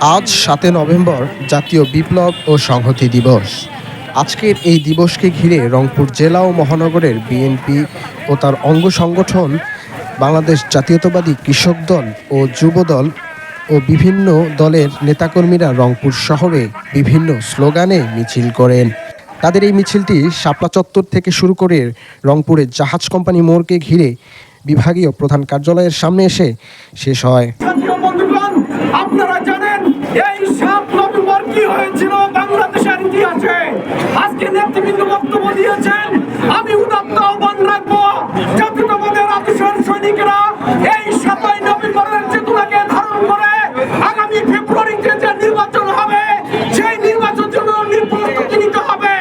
আজ সাতে নভেম্বর জাতীয় বিপ্লব ও সংহতি দিবস। আজকের এই দিবসকে ঘিরে রংপুর জেলা ও মহানগরের বিএনপি ও তার অঙ্গ সংগঠন, বাংলাদেশ জাতীয়তাবাদী কৃষক দল ও যুব দল ও বিভিন্ন দলের নেতাকর্মীরা রংপুর শহরে বিভিন্ন স্লোগানে মিছিল করেন। তাদের এই মিছিলটি শাপলা চত্বর থেকে শুরু করে রংপুরের জাহাজ কোম্পানি মোড়কে ঘিরে বিভাগীয় প্রধান কার্যালয়ের সামনে এসে শেষ হয়। এই সাত নভেম্বর কি হয়েছিল? বাংলাদেশের ইতিহাসে। আজকে নেতৃবৃন্দ বক্তব্য দিয়েছেন আমি উদাত্ত আহ্বান রাখব জাতীয়তাবাদের আদর্শের সৈনিকেরা এই সাতই নভেম্বরের চেতনাকে ধারণ করে আগামী ফেব্রুয়ারিতে যে নির্বাচন হবে সেই নির্বাচন জন্য প্রস্তুতি নিতে হবে।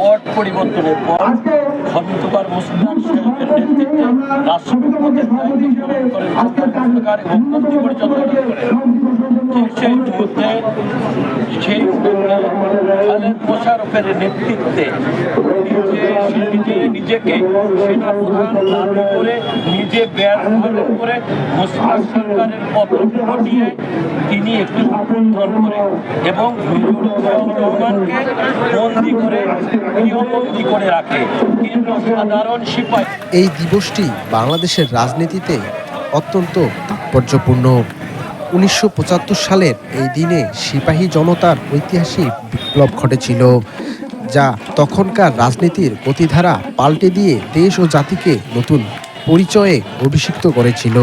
পট পরিবর্তনের পর খন্দকার মুসলিম নেতৃত্বে রাষ্ট্রপতির দায়িত্ব করেন এবং পরিচালনা করেন সেই মোশারফের নেতৃত্বে নিজে নিজে নিজেকে সেনা প্রধান দাবি করে, নিজে করে সরকারের পতন ঘটিয়ে তিনি একটি অভ্যুত্থান করেন এবং রহমানকে বন্দি করে করে রাখে। কিন্তু সাধারণ সিপাহী। এই দিবসটি বাংলাদেশের রাজনীতিতে অত্যন্ত তাৎপর্যপূর্ণ। উনিশশো পঁচাত্তর সালের এই দিনে সিপাহী জনতার ঐতিহাসিক বিপ্লব ঘটেছিল, যা তখনকার রাজনীতির গতিধারা পাল্টে দিয়ে দেশ ও জাতিকে নতুন পরিচয়ে অভিষিক্ত করেছিল।